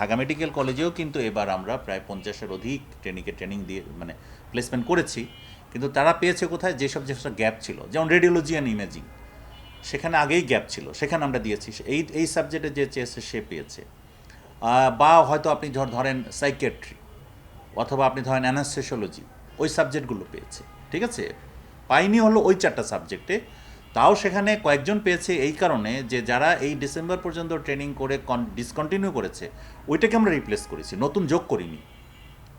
Dhaka medical কলেজেও কিন্তু এবার আমরা প্রায় পঞ্চাশের অধিক ট্রেনিংকে ট্রেনিং দিয়ে মানে প্লেসমেন্ট করেছি। কিন্তু তারা পেয়েছে কোথায়? যেসব যেসব গ্যাপ ছিল, যেমন রেডিওলজি অ্যান্ড ইমেজিং সেখানে আগেই গ্যাপ ছিল, সেখানে আমরা দিয়েছি। এই এই সাবজেক্টে যে চেয়েছে সে পেয়েছে। বা হয়তো আপনি ধর, ধরেন সাইকেট্রি অথবা আপনি ধরেন অ্যানাস্থেসিওলজি ওই সাবজেক্টগুলো পেয়েছে, ঠিক আছে? পাইনি হলো ওই চারটা সাবজেক্টে তাও সেখানে কয়েকজন পেয়েছে এই কারণে যে যারা এই ডিসেম্বর পর্যন্ত ট্রেনিং করে ডিসকন্টিনিউ করেছে, ওইটাকে আমরা রিপ্লেস করেছি, নতুন যোগ করিনি।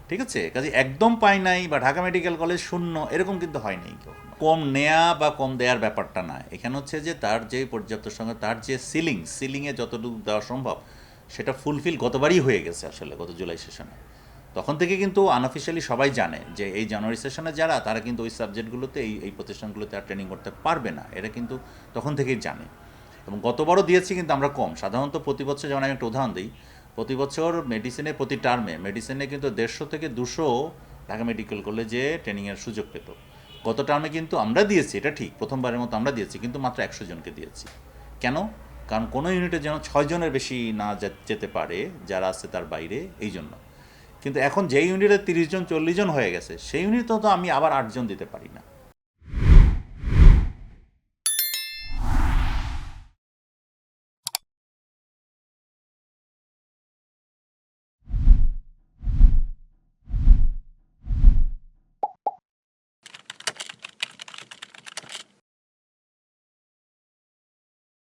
ঠিক আছে? কাজে একদম পাই নাই বা ঢাকা মেডিকেল কলেজ শূন্য, এরকম কিন্তু হয় নাই। কম নেয়া বা কম দেওয়ার ব্যাপারটা না। এখানে হচ্ছে যে তার যে পর্যাপ্ত সঙ্গে তার যে সিলিং সিলিংয়ে যতটুকু দেওয়া সম্ভব, সেটা ফুলফিল গতবারই হয়ে গেছে আসলে গত জুলাই সেশনে। তখন থেকে কিন্তু আনঅফিসিয়ালি সবাই জানে যে এই জানুয়ারি সেশনে যারা, তারা কিন্তু ওই সাবজেক্টগুলোতে এই এই প্রতিষ্ঠানগুলোতে আর ট্রেনিং করতে পারবে না। এটা কিন্তু তখন থেকেই জানে। এবং গতবারও দিয়েছি কিন্তু আমরা কম। সাধারণত প্রতি বছর যেমন আমি একটা উদাহরণ দিই, প্রতি বছর মেডিসিনে প্রতি টার্মে মেডিসিনে কিন্তু দেড়শো থেকে দুশো ঢাকা মেডিকেল কলেজে ট্রেনিংয়ের সুযোগ পেত। গত টার্মে কিন্তু আমরা দিয়েছি, এটা ঠিক, প্রথমবারের মতো আমরা দিয়েছি, কিন্তু মাত্র একশো জনকে দিয়েছি। কেন? কারণ কোনো ইউনিটে যেন ছয় জনের বেশি না যেতে পারে, যারা আছে তার বাইরে, এই জন্য। কিন্তু এখন যে ইউনিটে তিরিশ জন, চল্লিশ জন হয়ে গেছে, সেই ইউনিটে তো আমি আবার আটজন দিতে পারি না।